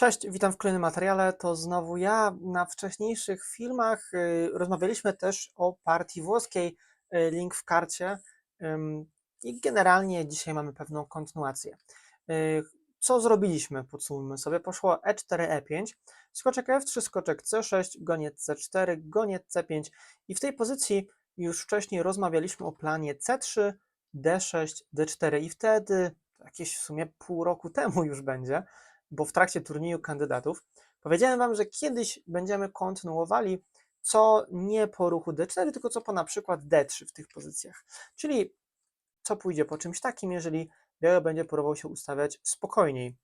Cześć, witam w kolejnym materiale. To znowu ja. Na wcześniejszych filmach y, rozmawialiśmy też o partii włoskiej, y, link w karcie. I generalnie dzisiaj mamy pewną kontynuację. Y, Co zrobiliśmy? Podsumujmy sobie. Poszło E E4, E5, skoczek F3, skoczek C6, goniec C4, goniec C5 i w tej pozycji już wcześniej rozmawialiśmy o planie C3, D6, D4 i wtedy, jakieś w sumie pół roku temu już będzie, bo w trakcie turnieju kandydatów powiedziałem Wam, że kiedyś będziemy kontynuowali co nie po ruchu D4, tylko co po na przykład D3 w tych pozycjach. Czyli co pójdzie po czymś takim, jeżeli biały będzie próbował się ustawiać spokojniej.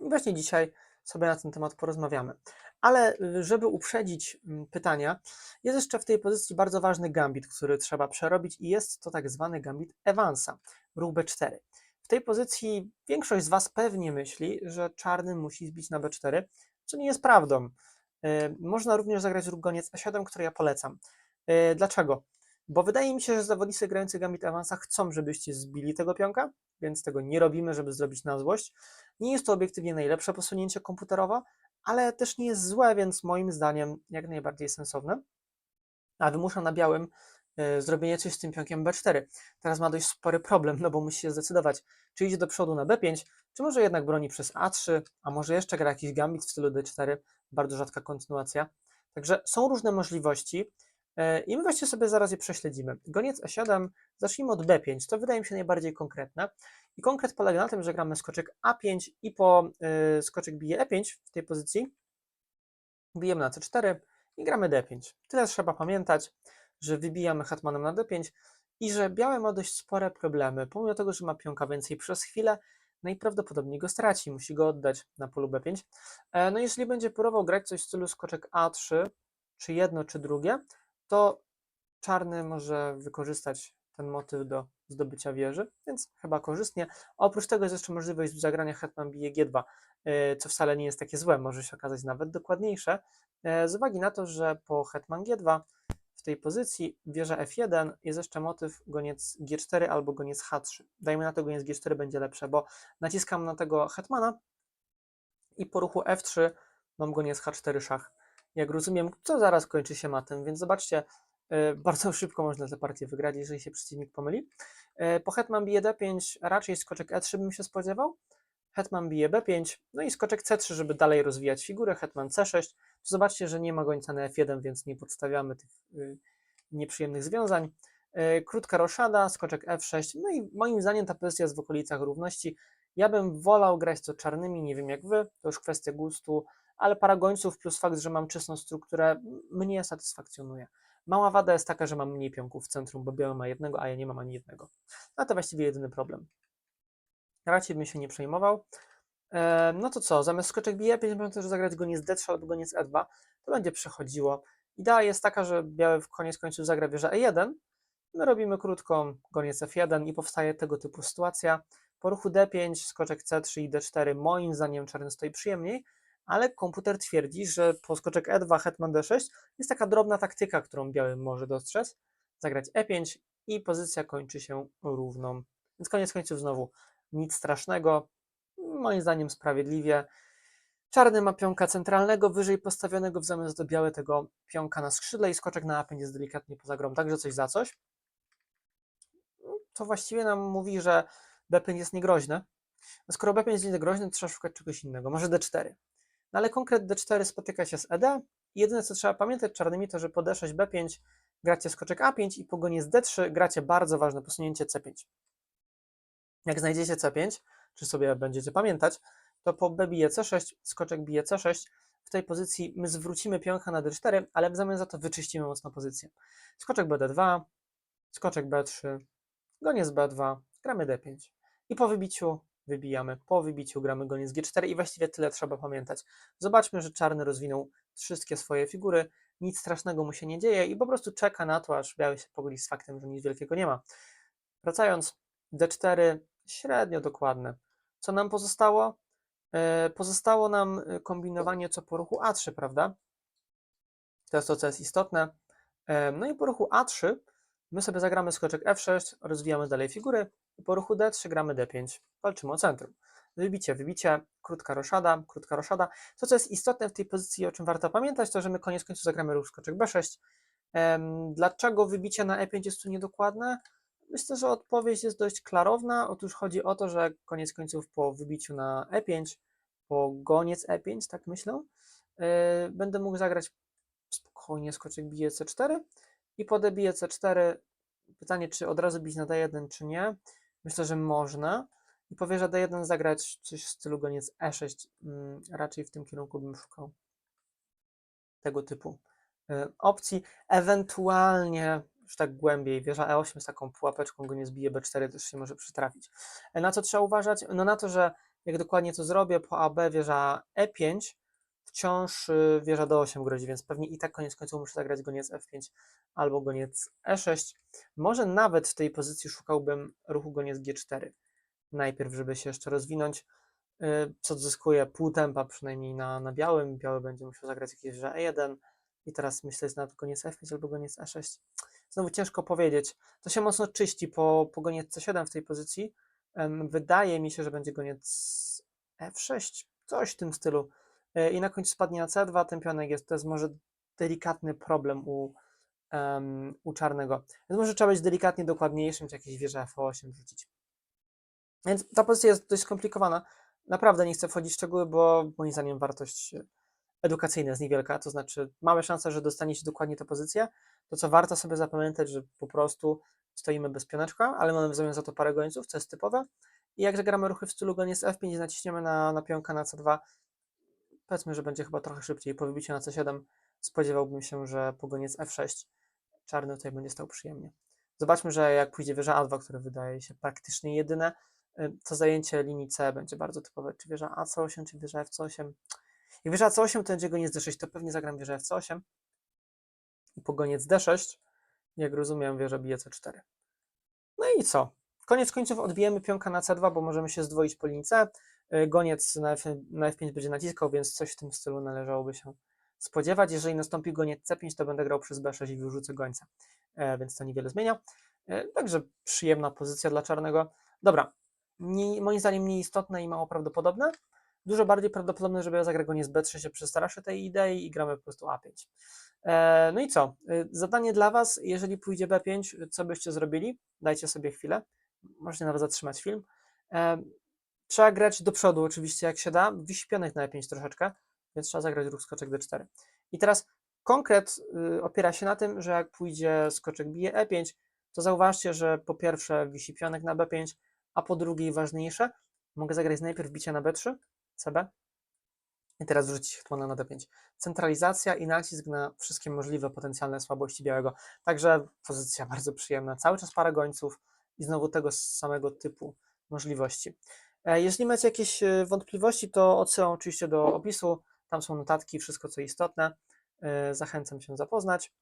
I właśnie dzisiaj sobie na ten temat porozmawiamy. Ale y, żeby uprzedzić mm, pytania, jest jeszcze w tej pozycji bardzo ważny gambit, który trzeba przerobić i jest to tak zwany gambit Evansa, ruch B4. W tej pozycji większość z Was pewnie myśli, że czarny musi zbić na B4, co nie jest prawdą. Y, Można również zagrać ruch goniec E7, który ja polecam. Y, Dlaczego? Bo wydaje mi się, że zawodnicy grający Gambit Evansa chcą, żebyście zbili tego pionka, więc tego nie robimy, żeby zrobić na złość. Nie jest to obiektywnie najlepsze posunięcie komputerowe, ale też nie jest złe, więc moim zdaniem jak najbardziej sensowne. A wymusza na białym zrobienie coś z tym pionkiem B4. Teraz ma dość spory problem, no bo musi się zdecydować, czy idzie do przodu na B5, czy może jednak broni przez A3, a może jeszcze gra jakiś gambit w stylu D4, bardzo rzadka kontynuacja. Także są różne możliwości e, i my właściwie sobie zaraz je prześledzimy. Goniec E7, zacznijmy od B5, to wydaje mi się najbardziej konkretne. I konkret polega na tym, że gramy skoczek A5 i po y, skoczek bije E5 w tej pozycji bijemy na C4 i gramy D5. Tyle trzeba pamiętać, że wybijamy hetmanem na D5 i że białe ma dość spore problemy. Pomimo tego, że ma pionka więcej przez chwilę, najprawdopodobniej go straci, musi go oddać na polu B5. E, No jeśli będzie próbował grać coś w stylu skoczek A3, czy jedno, czy drugie, to czarny może wykorzystać ten motyw do zdobycia wieży, więc chyba korzystnie. Oprócz tego jest jeszcze możliwość zagrania hetman bije G2, e, co wcale nie jest takie złe, może się okazać nawet dokładniejsze, e, z uwagi na to, że po hetman G2 w tej pozycji wieża F1 jest jeszcze motyw goniec G4 albo goniec H3. Dajmy na to goniec G4 będzie lepsze, bo naciskam na tego hetmana i po ruchu F3 mam goniec H4 szach. Jak rozumiem, co zaraz kończy się matem, więc zobaczcie, e, bardzo szybko można tę partię wygrać, jeżeli się przeciwnik pomyli. E, Po hetman bije D5 raczej skoczek E3 bym się spodziewał. Hetman bije B5, no i skoczek C3, żeby dalej rozwijać figurę, hetman C6. Zobaczcie, że nie ma gońca na F1, więc nie podstawiamy tych y, nieprzyjemnych związań. E, Krótka roszada, skoczek F6, no i moim zdaniem ta pozycja jest w okolicach równości. Ja bym wolał grać to czarnymi, nie wiem jak wy, to już kwestia gustu, ale para gońców plus fakt, że mam czystą strukturę mnie satysfakcjonuje. Mała wada jest taka, że mam mniej pionków w centrum, bo biały ma jednego, a ja nie mam ani jednego. No to właściwie jedyny problem. Raczej bym się nie przejmował. E, No to co, zamiast skoczek bije 5 można też zagrać goniec D3 albo goniec E2. To będzie przechodziło. Idea jest taka, że biały w koniec końców zagra wieżę E1. My robimy krótką goniec F1 i powstaje tego typu sytuacja. Po ruchu D5, skoczek C3 i D4 moim zdaniem czarny stoi przyjemniej, ale komputer twierdzi, że po skoczek E2, hetman D6 jest taka drobna taktyka, którą biały może dostrzec. Zagrać E5 i pozycja kończy się równą. Więc koniec końców znowu nic strasznego. Moim zdaniem sprawiedliwie. Czarny ma pionka centralnego, wyżej postawionego, w zamian za to białe tego pionka na skrzydle i skoczek na A5 jest delikatnie poza grą, także coś za coś. To właściwie nam mówi, że B5 jest niegroźne. No skoro B5 jest niegroźne, to trzeba szukać czegoś innego, może D4. No ale konkret D4 spotyka się z ED jedyne co trzeba pamiętać czarnymi to, że po D6, B5 gracie skoczek A5 i po gonie z D3 gracie bardzo ważne posunięcie C5. Jak znajdziecie C5, czy sobie będziecie pamiętać, to po B bije C6, skoczek bije C6. W tej pozycji my zwrócimy pionka na D4, ale w zamian za to wyczyścimy mocno pozycję. Skoczek BD2, skoczek B3, goniec B2, gramy D5. I po wybiciu wybijamy, po wybiciu gramy goniec G4 i właściwie tyle trzeba pamiętać. Zobaczmy, że czarny rozwinął wszystkie swoje figury, nic strasznego mu się nie dzieje i po prostu czeka na to, aż biały się pogodzi z faktem, że nic wielkiego nie ma. Wracając, D4 średnio dokładne. Co nam pozostało? E, Pozostało nam e, kombinowanie co po ruchu A3, prawda? To jest to, co jest istotne. E, No i po ruchu A3 my sobie zagramy skoczek F6, rozwijamy dalej figury i po ruchu D3 gramy D5. Walczymy o centrum. wybicie, wybicie, krótka roszada, krótka roszada. To, co jest istotne w tej pozycji, o czym warto pamiętać, to, że my koniec końców zagramy ruch skoczek B6. Em, Dlaczego wybicie na E5 jest tu niedokładne? Myślę, że odpowiedź jest dość klarowna. Otóż chodzi o to, że koniec końców po wybiciu na E5, po goniec E5, tak myślę, yy, będę mógł zagrać spokojnie skoczek bije C4 i po bije C4 pytanie, czy od razu bić na D1, czy nie. Myślę, że można. I po wieża D1 zagrać coś w stylu goniec E6. Mm, raczej w tym kierunku bym szukał tego typu y, opcji. Ewentualnie już tak głębiej, wieża E8 z taką pułapeczką go nie zbije, B4 też się może przytrafić. E, Na co trzeba uważać? No na to, że jak dokładnie to zrobię, po AB wieża E5, wciąż y, wieża D8 grozi, więc pewnie i tak koniec końców muszę zagrać goniec F5 albo goniec E6. Może nawet w tej pozycji szukałbym ruchu goniec G4 najpierw, żeby się jeszcze rozwinąć, y, co odzyskuje pół tempa przynajmniej na, na białym. Biały będzie musiał zagrać jakieś że E1 i teraz myślę, jest na to goniec F5 albo goniec E6. Znowu ciężko powiedzieć. To się mocno czyści po, po goniec C7 w tej pozycji. Wydaje mi się, że będzie goniec F6, coś w tym stylu. E, I na końcu spadnie na C2, ten pionek jest, to jest może delikatny problem u, em, u czarnego. Więc może trzeba być delikatnie dokładniejszym, czy jakieś wieże F8 wrzucić. Więc ta pozycja jest dość skomplikowana. Naprawdę nie chcę wchodzić w szczegóły, bo moim zdaniem wartość edukacyjna jest niewielka, to znaczy mamy szansę, że dostaniecie dokładnie tę pozycję. To co warto sobie zapamiętać, że po prostu stoimy bez pioneczka, ale mamy w zamian za to parę gońców, co jest typowe. I jak zagramy ruchy w stylu goniec F5 i naciśniemy na, na pionka na C2, powiedzmy, że będzie chyba trochę szybciej. Po wybiciu na C7 spodziewałbym się, że po goniec F6 czarny tutaj będzie stał przyjemnie. Zobaczmy, że jak pójdzie wieża A2, które wydaje się praktycznie jedyne, y, to zajęcie linii C będzie bardzo typowe. Czy wieża AC8, czy wieża F8. Jak wieża C8 to będzie goniec D6, to pewnie zagram wieżę F8 i po goniec D6, jak rozumiem, wieża bije C4. No i co? Koniec końców odbijemy pionka na C2, bo możemy się zdwoić po linii C. Y, Goniec na, F, na F5 będzie naciskał, więc coś w tym stylu należałoby się spodziewać. Jeżeli nastąpi goniec C5, to będę grał przez B6 i wyrzucę gońca, e, więc to niewiele zmienia. E, Także przyjemna pozycja dla czarnego. Dobra, nie, moim zdaniem mniej istotne i mało prawdopodobne. Dużo bardziej prawdopodobne, żeby ja zagrał goniec B3, się przestraszę tej idei i gramy po prostu A5. E, No i co? E, Zadanie dla Was, jeżeli pójdzie B5, co byście zrobili? Dajcie sobie chwilę. Możecie nawet zatrzymać film. E, Trzeba grać do przodu, oczywiście, jak się da. Wisi pionek na E5 troszeczkę, więc trzeba zagrać ruch skoczek D4. I teraz konkret opiera się na tym, że jak pójdzie skoczek bije E5, to zauważcie, że po pierwsze wisi pionek na B5, a po drugie ważniejsze, mogę zagrać najpierw bicie na B3, CB, i teraz wrzucić tłona na D5. Centralizacja i nacisk na wszystkie możliwe potencjalne słabości białego. Także pozycja bardzo przyjemna. Cały czas parę gońców i znowu tego samego typu możliwości. E, Jeżeli macie jakieś e, wątpliwości, to odsyłam oczywiście do opisu. Tam są notatki, wszystko co istotne. E, Zachęcam się zapoznać,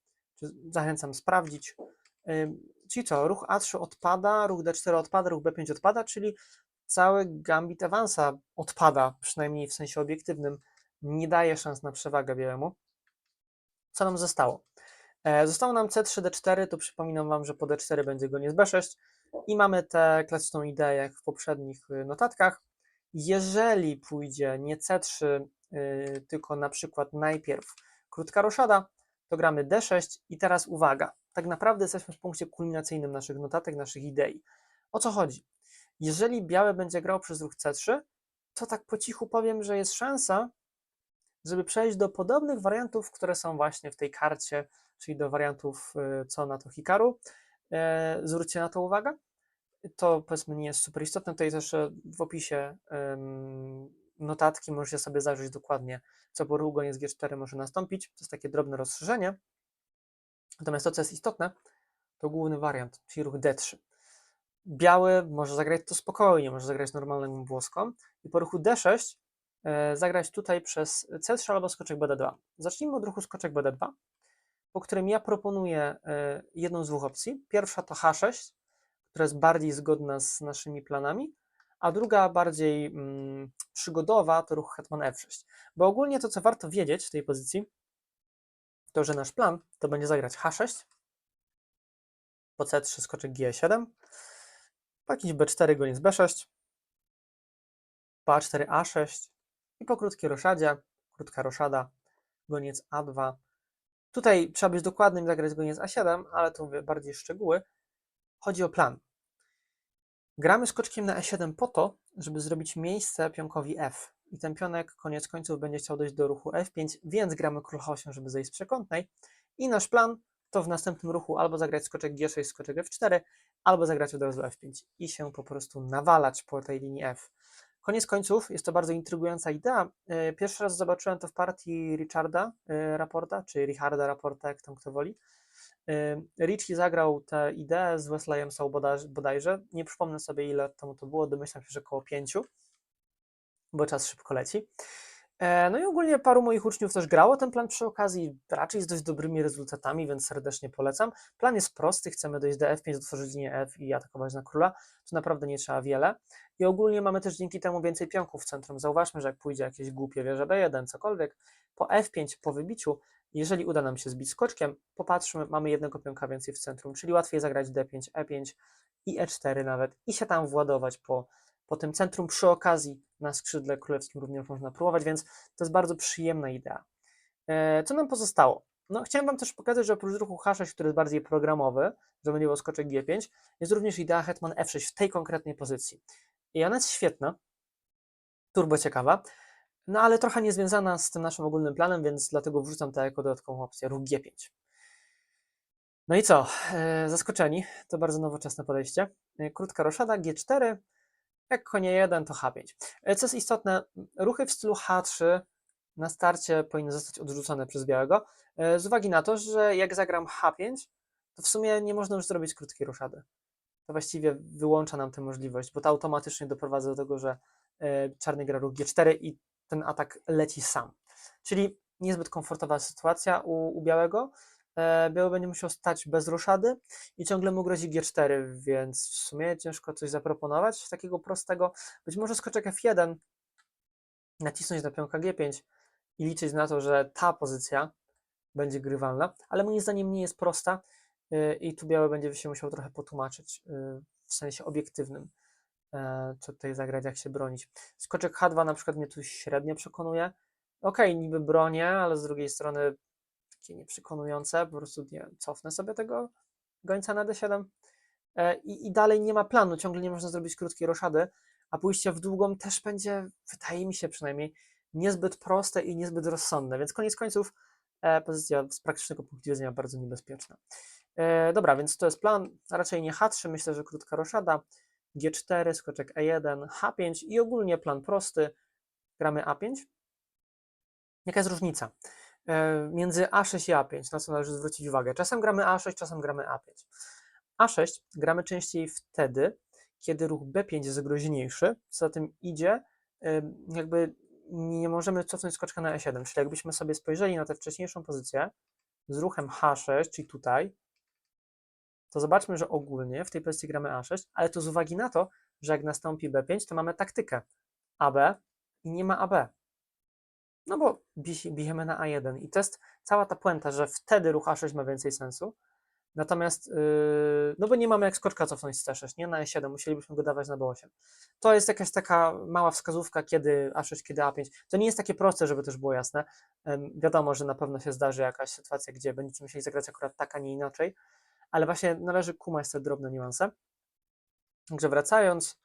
zachęcam sprawdzić. Czyli co, ruch A3 odpada, ruch D4 odpada, ruch B5 odpada, czyli cały gambit awansa odpada, przynajmniej w sensie obiektywnym, nie daje szans na przewagę białemu. Co nam zostało? E, Zostało nam C3, D4, to przypominam Wam, że po D4 będzie goniec B6 i mamy tę klasyczną ideę jak w poprzednich y, notatkach. Jeżeli pójdzie nie C3, y, tylko na przykład najpierw krótka roszada, to gramy D6 i teraz uwaga, tak naprawdę jesteśmy w punkcie kulminacyjnym naszych notatek, naszych idei. O co chodzi? Jeżeli białe będzie grał przez ruch C3, to tak po cichu powiem, że jest szansa, żeby przejść do podobnych wariantów, które są właśnie w tej karcie, czyli do wariantów y, co na to Hikaru. E, Zwróćcie na to uwagę. To powiedzmy nie jest super istotne. Tutaj też e, w opisie notatki możecie sobie zajrzeć dokładnie, co po ruchu goniec G4 może nastąpić. To jest takie drobne rozszerzenie. Natomiast to, co jest istotne, to główny wariant, czyli ruch D3. Biały może zagrać to spokojnie, może zagrać normalną włoską i po ruchu D6 e, zagrać tutaj przez C3 albo skoczek BD2. Zacznijmy od ruchu skoczek BD2, po którym ja proponuję e, jedną z dwóch opcji. Pierwsza to H6, która jest bardziej zgodna z naszymi planami, a druga bardziej mm, przygodowa to ruch hetman F6. Bo ogólnie to, co warto wiedzieć w tej pozycji, to, że nasz plan to będzie zagrać H6, po C3 skoczek G7, po jakiś B4 goniec B6, po A4, A6 i po krótkiej roszadzie, krótka roszada, goniec A2. Tutaj trzeba być dokładnym i zagrać goniec A7, ale to mówię bardziej szczegóły. Chodzi o plan. Gramy skoczkiem na E7 po to, żeby zrobić miejsce pionkowi F. I ten pionek koniec końców będzie chciał dojść do ruchu F5, więc gramy król H8, żeby zejść z przekątnej. I nasz plan to w następnym ruchu albo zagrać skoczek G6, skoczek F4, albo zagrać od razu F5 i się po prostu nawalać po tej linii F. Koniec końców jest to bardzo intrygująca idea. E, Pierwszy raz zobaczyłem to w partii Richarda e, Raporta, czy Richarda Raporta, jak tam kto woli. E, Richie zagrał tę ideę z Wesleyem bodaj- bodajże. Nie przypomnę sobie ile temu to było, domyślam się, że około pięciu, bo czas szybko leci. E, No i ogólnie paru moich uczniów też grało ten plan przy okazji, raczej z dość dobrymi rezultatami, więc serdecznie polecam. Plan jest prosty, chcemy dojść do F5, otworzyć linię F i atakować na króla, to naprawdę nie trzeba wiele. I ogólnie mamy też dzięki temu więcej pionków w centrum. Zauważmy, że jak pójdzie jakieś głupie wieże B1, cokolwiek, po F5, po wybiciu, jeżeli uda nam się zbić skoczkiem, popatrzmy, mamy jednego pionka więcej w centrum, czyli łatwiej zagrać D5, E5 i E4 nawet i się tam władować po, po tym centrum przy okazji na skrzydle królewskim również można próbować, więc to jest bardzo przyjemna idea. E, Co nam pozostało? No, chciałem Wam też pokazać, że oprócz ruchu H6, który jest bardziej programowy, że będzie skoczek G5, jest również idea hetman F6 w tej konkretnej pozycji. I ona jest świetna, turbo ciekawa, no ale trochę niezwiązana z tym naszym ogólnym planem, więc dlatego wrzucam to jako dodatkową opcję, ruch G5. No i co? E, Zaskoczeni, to bardzo nowoczesne podejście. E, Krótka roszada, G4, jak konie 1 to H5. E, Co jest istotne, ruchy w stylu H3 na starcie powinny zostać odrzucone przez białego, e, z uwagi na to, że jak zagram H5, to w sumie nie można już zrobić krótkiej roszady. To właściwie wyłącza nam tę możliwość, bo to automatycznie doprowadza do tego, że e, czarny gra ruch G4 i ten atak leci sam. Czyli niezbyt komfortowa sytuacja u, u białego. E, Biały będzie musiał stać bez roszady i ciągle mu grozi G4, więc w sumie ciężko coś zaproponować takiego prostego. Być może skoczek F1, nacisnąć na pionka G5 i liczyć na to, że ta pozycja będzie grywalna, ale moim zdaniem nie jest prosta y, i tu biały będzie się musiał trochę potłumaczyć y, w sensie obiektywnym, e, co tutaj zagrać, jak się bronić. Skoczek H2 na przykład mnie tu średnio przekonuje. Okej, niby bronię, ale z drugiej strony takie nieprzekonujące, po prostu nie, cofnę sobie tego gońca na D7 E, i, i dalej nie ma planu, ciągle nie można zrobić krótkiej roszady, a pójście w długą też będzie, wydaje mi się przynajmniej, niezbyt proste i niezbyt rozsądne, więc koniec końców e, pozycja z praktycznego punktu widzenia bardzo niebezpieczna. E, dobra, więc to jest plan, raczej nie H3, myślę, że krótka roszada, G4, skoczek E1, H5 i ogólnie plan prosty, gramy A5. Jaka jest różnica między A6 i A5, na co należy zwrócić uwagę? Czasem gramy A6, czasem gramy A5. A6 gramy częściej wtedy, kiedy ruch B5 jest groźniejszy, co za tym idzie, jakby nie możemy cofnąć skoczka na E7, czyli jakbyśmy sobie spojrzeli na tę wcześniejszą pozycję z ruchem H6, czyli tutaj, to zobaczmy, że ogólnie w tej pozycji gramy A6, ale to z uwagi na to, że jak nastąpi B5, to mamy taktykę AB i nie ma AB. No bo bi- bijemy na A1 i to jest cała ta puenta, że wtedy ruch A6 ma więcej sensu, Natomiast, yy, no bo nie mamy jak skoczka cofnąć z C6, nie? Na E7, musielibyśmy go dawać na B8. To jest jakaś taka mała wskazówka, kiedy A6, kiedy A5. To nie jest takie proste, żeby też było jasne. Ym, wiadomo, że na pewno się zdarzy jakaś sytuacja, gdzie będziecie musieli zagrać akurat tak, a nie inaczej, ale właśnie należy kumać te drobne niuanse. Także wracając,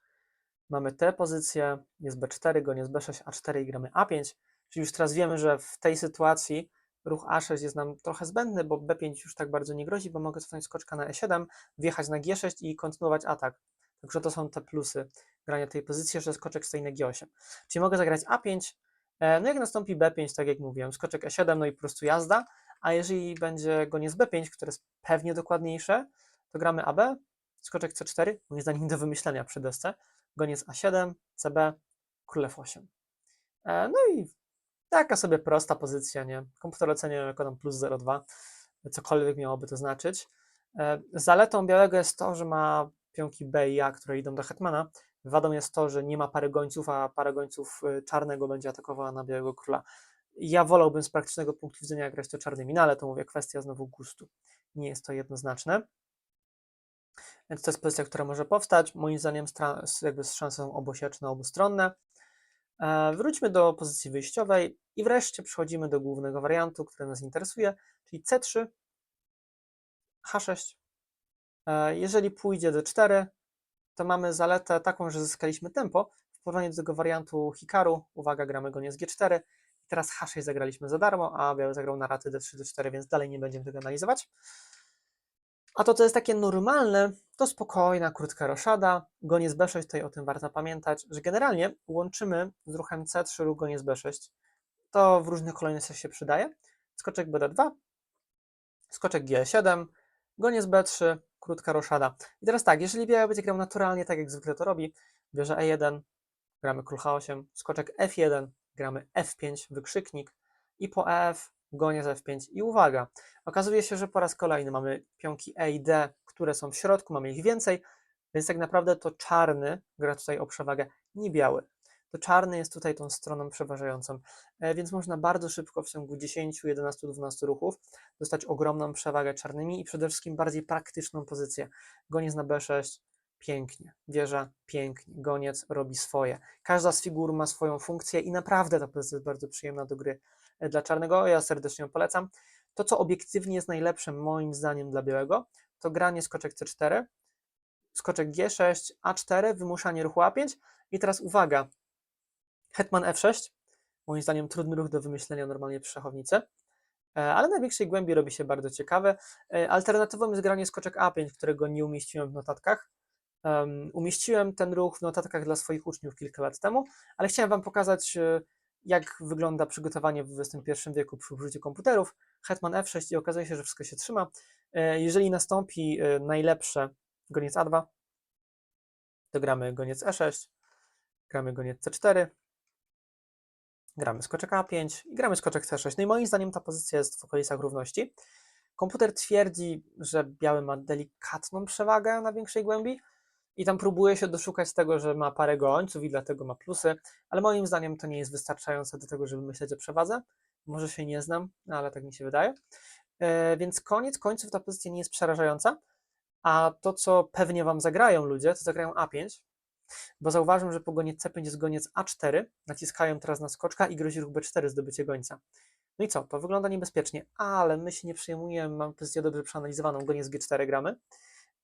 mamy tę pozycję, jest B4, goniec jest B6, A4 i gramy A5, czyli już teraz wiemy, że w tej sytuacji ruch A6 jest nam trochę zbędny, bo B5 już tak bardzo nie grozi, bo mogę cofnąć skoczka na E7, wjechać na G6 i kontynuować atak. Także to są te plusy grania tej pozycji, że skoczek stoi na G8. Czyli mogę zagrać A5, e, no jak nastąpi B5, tak jak mówiłem, skoczek E7, no i po prostu jazda, a jeżeli będzie goniec B5, które jest pewnie dokładniejsze, to gramy AB, skoczek C4, moim zdaniem do wymyślenia przy desce, goniec A7, CB, król F8. E, No i Taka sobie prosta pozycja, nie? Komputer ocenia jako tam plus 0,2, cokolwiek miałoby to znaczyć. E, Zaletą białego jest to, że ma pionki B i A, które idą do hetmana. Wadą jest to, że nie ma pary gońców, a para gońców y, czarnego będzie atakowała na białego króla. Ja wolałbym z praktycznego punktu widzenia grać to czarnymi, no ale to mówię, kwestia znowu gustu. Nie jest to jednoznaczne. Więc to jest pozycja, która może powstać. Moim zdaniem jakby z szansą obosieczne, obustronne. E, Wróćmy do pozycji wyjściowej i wreszcie przechodzimy do głównego wariantu, który nas interesuje, czyli C3, H6. E, Jeżeli pójdzie D4, to mamy zaletę taką, że zyskaliśmy tempo. W porównaniu do tego wariantu Hikaru, uwaga, gramy go nie z G4. I teraz H6 zagraliśmy za darmo, a biały zagrał na raty D3, D4, więc dalej nie będziemy tego analizować. A to, co jest takie normalne, to spokojna, krótka roszada. Goniec B6, tutaj o tym warto pamiętać, że generalnie łączymy z ruchem C3 ruch goniec B6. To w różnych kolejnościach się przydaje. Skoczek BD2, skoczek G7, goniec B3, krótka roszada. I teraz tak, jeżeli biały będzie grał naturalnie, tak jak zwykle to robi, bierze E1, gramy król H8, skoczek F1, gramy F5, wykrzyknik i po EF goniec F5 i uwaga, okazuje się, że po raz kolejny mamy pionki E i D, które są w środku, mamy ich więcej, więc tak naprawdę to czarny gra tutaj o przewagę, nie biały. To czarny jest tutaj tą stroną przeważającą, e, więc można bardzo szybko w ciągu 10, 11, 12 ruchów dostać ogromną przewagę czarnymi i przede wszystkim bardziej praktyczną pozycję. Goniec na B6, pięknie, wieża, pięknie, goniec robi swoje. Każda z figur ma swoją funkcję i naprawdę ta pozycja jest bardzo przyjemna do gry dla czarnego, ja serdecznie ją polecam. To, co obiektywnie jest najlepsze moim zdaniem dla białego, to granie skoczek C4, skoczek G6, A4, wymuszanie ruchu A5 i teraz uwaga, hetman F6, moim zdaniem trudny ruch do wymyślenia normalnie przy szachownicy, e, ale na największej głębi robi się bardzo ciekawe. E, Alternatywą jest granie skoczek A5, którego nie umieściłem w notatkach. Um, umieściłem ten ruch w notatkach dla swoich uczniów kilka lat temu, ale chciałem Wam pokazać, e, jak wygląda przygotowanie w XXI wieku przy użyciu komputerów. Hetman F6 i okazuje się, że wszystko się trzyma. E, Jeżeli nastąpi e, najlepsze goniec A2, to gramy goniec E6, gramy goniec C4, gramy skoczek A5 i gramy skoczek C6. No i moim zdaniem ta pozycja jest w okolicach równości. Komputer twierdzi, że biały ma delikatną przewagę na większej głębi i tam próbuje się doszukać tego, że ma parę gońców i dlatego ma plusy, ale moim zdaniem to nie jest wystarczające do tego, żeby myśleć o przewadze. Może się nie znam, no ale tak mi się wydaje. E, Więc koniec końców ta pozycja nie jest przerażająca, a to, co pewnie Wam zagrają ludzie, to zagrają A5, bo zauważam, że po goniec C5 jest goniec A4, naciskają teraz na skoczka i grozi ruch B4 zdobycie gońca. No i co, to wygląda niebezpiecznie, ale my się nie przejmujemy, mam pozycję dobrze przeanalizowaną, goniec G4 gramy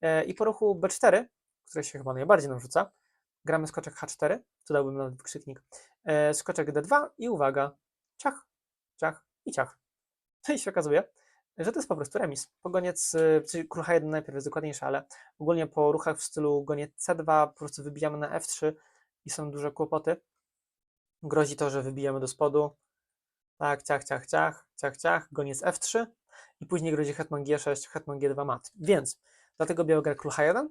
E, i po ruchu B4, który się chyba najbardziej nam rzuca, gramy skoczek H4, tu dałbym nawet wykrzyknik, e, skoczek D2 i uwaga, ciach, ciach i ciach. No i się okazuje, że to jest po prostu remis. Po goniec, y, czyli król H1 najpierw jest dokładniejszy, ale ogólnie po ruchach w stylu goniec C2 po prostu wybijamy na F3 i są duże kłopoty. Grozi to, że wybijamy do spodu. Tak, ciach, ciach, ciach, ciach, ciach, goniec F3 i później grozi hetman G6, hetman G2 mat. Więc dlatego biały gra król H1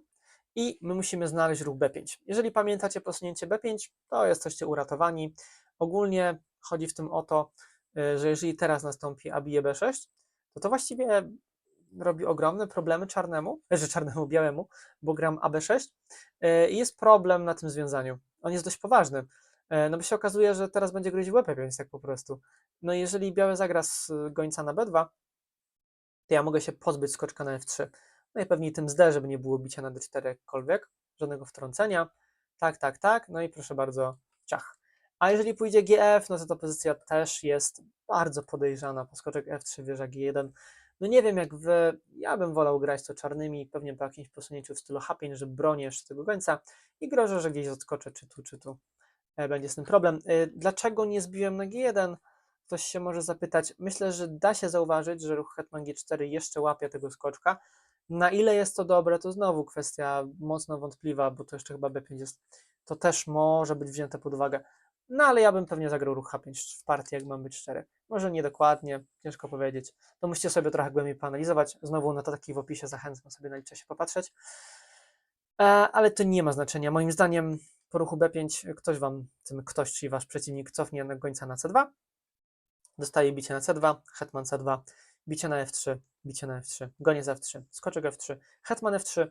i my musimy znaleźć ruch B5. Jeżeli pamiętacie posunięcie B5, to jesteście uratowani. Ogólnie chodzi w tym o to, y, że jeżeli teraz nastąpi A bije B6, to to właściwie robi ogromne problemy czarnemu, e, że czarnemu białemu, bo gram AB6 e, i jest problem na tym związaniu. On jest dość poważny. E, No bo się okazuje, że teraz będzie groził łeb tak po prostu. No i jeżeli biały zagra z gońca na B2, to ja mogę się pozbyć skoczka na F3. No i pewnie tym zdę, żeby nie było bicia na D4 jakkolwiek, żadnego wtrącenia. Tak, tak, tak. No i proszę bardzo, ciach. A jeżeli pójdzie GF, no to ta pozycja też jest bardzo podejrzana. Poskoczek F3, wieża G1. No nie wiem jak wy, ja bym wolał grać to czarnymi, pewnie po jakimś posunięciu w stylu H5, że bronię jeszcze tego i grożę, że gdzieś odskoczę, czy tu, czy tu. E, Będzie z tym problem. E, Dlaczego nie zbiłem na G1? Ktoś się może zapytać. Myślę, że da się zauważyć, że ruch hetman G4 jeszcze łapie tego skoczka. Na ile jest to dobre, to znowu kwestia mocno wątpliwa, bo to jeszcze chyba B5 jest. To też może być wzięte pod uwagę. No ale ja bym pewnie zagrał ruch H5 w partii, jak mam być szczery. Może niedokładnie, ciężko powiedzieć. To musicie sobie trochę głębiej poanalizować. Znowu notatki w opisie zachęcam sobie na liczę się popatrzeć. E, ale to nie ma znaczenia. Moim zdaniem po ruchu B5 ktoś wam, tym ktoś, czyli wasz przeciwnik, cofnie gońca na C2. Dostaje bicie na C2, hetman C2, bicie na F3, bicie na F3, goniec F3, skoczek F3, hetman F3,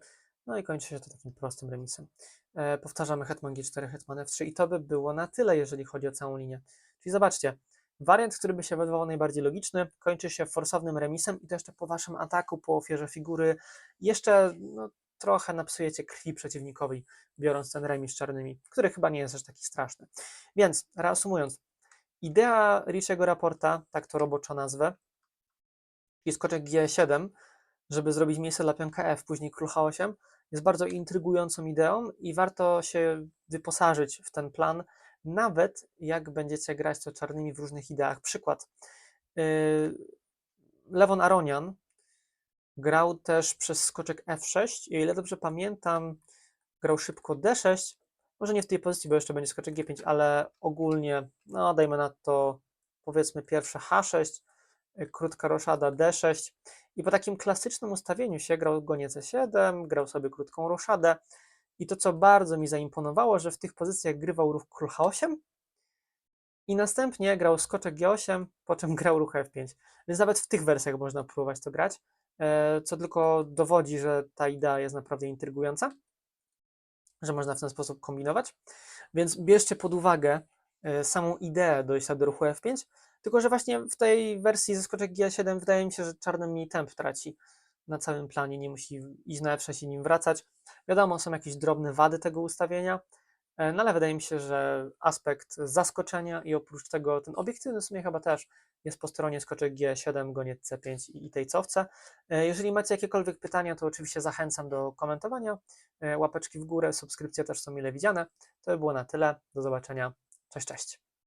no i kończy się to takim prostym remisem. E, powtarzamy hetman G4, hetman F3 i to by było na tyle, jeżeli chodzi o całą linię. Czyli zobaczcie, wariant, który by się wydawał najbardziej logiczny, kończy się forsownym remisem i to jeszcze po waszym ataku, po ofierze figury, jeszcze no, trochę napsujecie krwi przeciwnikowi, biorąc ten remis czarnymi, który chyba nie jest aż taki straszny. Więc reasumując, idea Richiego raporta, tak to roboczo nazwę, i skoczek G7, żeby zrobić miejsce dla pionka F, później król H8, jest bardzo intrygującą ideą i warto się wyposażyć w ten plan, nawet jak będziecie grać to czarnymi w różnych ideach. Przykład. Yy, Lewon Aronian grał też przez skoczek F6 i o ile dobrze pamiętam, grał szybko D6, może nie w tej pozycji, bo jeszcze będzie skoczek G5, ale ogólnie, no dajmy na to powiedzmy pierwsze H6, y, krótka roszada D6 i po takim klasycznym ustawieniu się grał goniec E7, grał sobie krótką roszadę i to, co bardzo mi zaimponowało, że w tych pozycjach grywał ruch król H8 i następnie grał skoczek G8, po czym grał ruch F5. Więc nawet w tych wersjach można próbować to grać, e, co tylko dowodzi, że ta idea jest naprawdę intrygująca, że można w ten sposób kombinować. Więc bierzcie pod uwagę samą ideę dojścia do ruchu F5, tylko że właśnie w tej wersji ze skoczek G7 wydaje mi się, że czarny mniej temp traci na całym planie, nie musi iść na F6 i nim wracać. Wiadomo, są jakieś drobne wady tego ustawienia, E, No ale wydaje mi się, że aspekt zaskoczenia i oprócz tego ten obiektywny w sumie chyba też jest po stronie skoczek G7, goniec C5 i i tej cofce. E, Jeżeli macie jakiekolwiek pytania, to oczywiście zachęcam do komentowania. E, Łapeczki w górę, subskrypcje też są mile widziane. To by było na tyle. Do zobaczenia. Cześć, cześć.